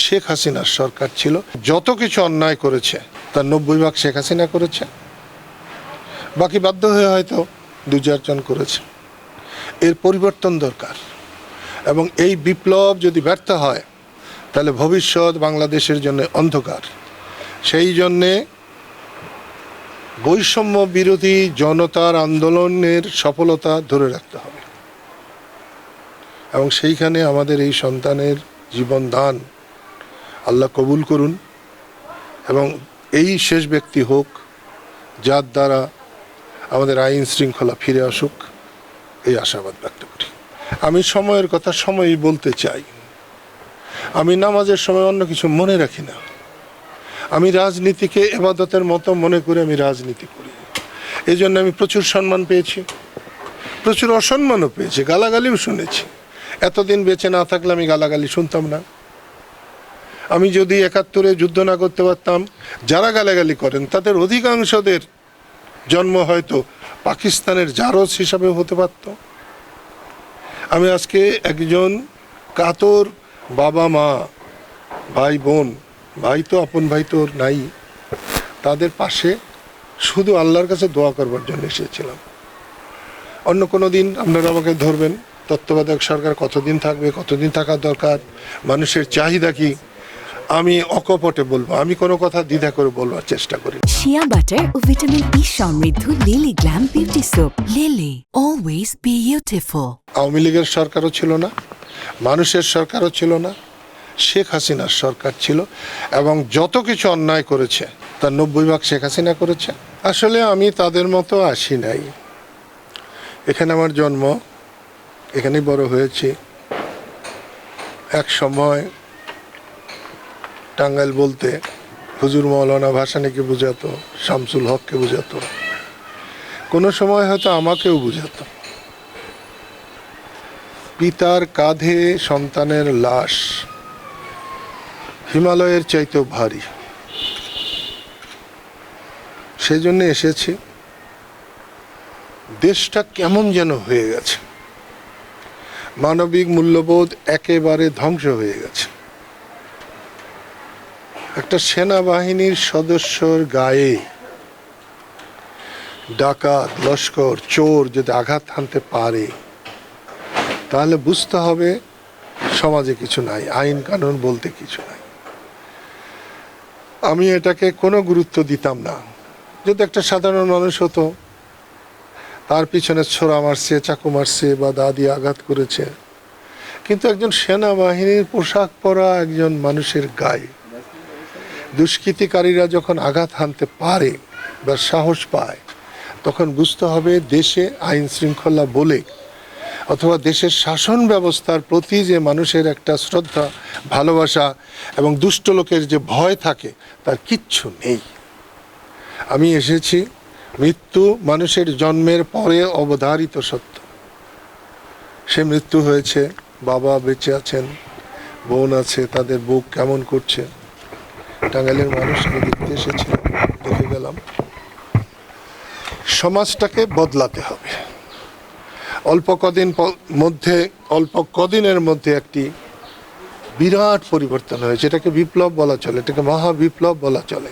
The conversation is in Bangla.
শেখ হাসিনার সরকার ছিল, যত কিছু অন্যায় করেছে, তার নব্বই ভাগ শেখ হাসিনা করেছে। বাকি বাধ্য হয়ে হয়তো দু চারজন করেছে। এর পরিবর্তন দরকার। এবং এই বিপ্লব যদি ব্যর্থ হয়, তাহলে ভবিষ্যৎ বাংলাদেশের জন্য অন্ধকার। সেই জন্যে বৈষম্য বিরোধী জনতার আন্দোলনের সফলতা ধরে রাখতে হবে। এবং সেইখানে আমাদের এই সন্তানের জীবন দান আল্লাহ কবুল করুন এবং এই শেষ ব্যক্তি হোক, যার দ্বারা আমাদের আইন শৃঙ্খলা ফিরে আসুক, এই আশাবাদ ব্যক্ত করি। আমি সময়ের কথা সময়ই বলতে চাই। আমি নামাজের সময় অন্য কিছু মনে রাখি না। আমি রাজনীতিকে এবাদতের মতো মনে করে আমি রাজনীতি করি। এই জন্য আমি প্রচুর সম্মান পেয়েছি, প্রচুর অসম্মানও পেয়েছি, গালাগালিও শুনেছি। এতদিন বেঁচে না থাকলে আমি গালাগালি শুনতাম না। আমি যদি একাত্তরে যুদ্ধ না করতে পারতাম, যারা গালাগালি করেন, তাদের অধিকাংশদের জন্ম হয়তো পাকিস্তানের জারজ হিসাবে হতে পারত। আমি আজকে একজন কাতর বাবা মা, ভাই বোন, ভাই তো আপন, ভাই তো নাই, তাদের পাশে শুধু আল্লাহর কাছে দোয়া করবার জন্য এসেছিলাম। অন্য কোনো দিন আপনারা আমাকে ধরবেন, তত্ত্বাবধায়ক সরকার কতদিন থাকবে, কতদিন থাকা দরকার, মানুষের চাহিদা কি? আমি অকপটে বলব আমি কোনো কথা দ্বিধা করে বলবার চেষ্টা করি শিয়া বাটার ও ভিটামিন ই সমৃদ্ধ Lily glam beauty soap Lily always beautiful Awami লীগের সরকারও ছিল না মানুষের সরকারও ছিল না শেখ হাসিনার সরকার ছিল এবং যত কিছু অন্যায় করেছে তার নব্বই ভাগ শেখ হাসিনা করেছে। আসলে আমি তাদের মতো আসি নাই। এখানে আমার জন্ম এখানেই বড় হয়েছি। এক সময় টাঙ্গাইল বলতে হুজুর মৌলানা ভাসানিকে বুঝাতো, শামসুল হককে বুঝাতো। কোনো সময় হয়তো আমাকেও বুঝাতো। পিতার কাঁধে সন্তানের লাশ। হিমালয়ের চাইতেও ভারী। সেই জন্য এসেছি। দেশটা কেমন যেন হয়ে গেছে। মানবিক মূল্যবোধ একেবারে ধ্বংস হয়ে গেছে। একটা সেনাবাহিনীর সদস্যর গায়ে ডাকাত, লস্কর, চোর যদি আঘাত হানতে পারে, তাহলে বুঝতে হবে সমাজে কিছু নাই, আইন কানুন বলতে কিছু নাই। আমি এটাকে কোনো গুরুত্ব দিতাম না। যদি একটা সাধারণ মানুষ হতো, তার পিছনে ছোড়া মারছে, চাকু মারছে বা দা দিয়ে আঘাত করেছে, কিন্তু একজন সেনাবাহিনীর পোশাক পরা একজন মানুষের গায়ে দুষ্কৃতিকারীরা যখন আঘাত হানতে পারে বা সাহস পায়, তখন বুঝতে হবে দেশে আইন শৃঙ্খলা বলে অথবা দেশের শাসন ব্যবস্থার প্রতি যে মানুষের একটা শ্রদ্ধা, ভালোবাসা এবং দুষ্ট লোকের যে ভয় থাকে, তার কিচ্ছু নেই। আমি এসেছি, মৃত্যু মানুষের জন্মের পরে অবধারিত সত্য। সে মৃত্যু হয়েছে, বাবা বেঁচে আছেন, বোন আছে, তাদের বুক কেমন করছে টাঙ্গাইলের মানুষ আমি দেখতে এসেছিলাম দেখে গেলাম। সমাজটাকে বদলাতে হবে। অল্প কদিন মধ্যে, অল্প কদিনের মধ্যে একটি বিরাট পরিবর্তন হয়েছে। এটাকে বিপ্লব বলা চলে, এটাকে মহা বিপ্লব বলা চলে।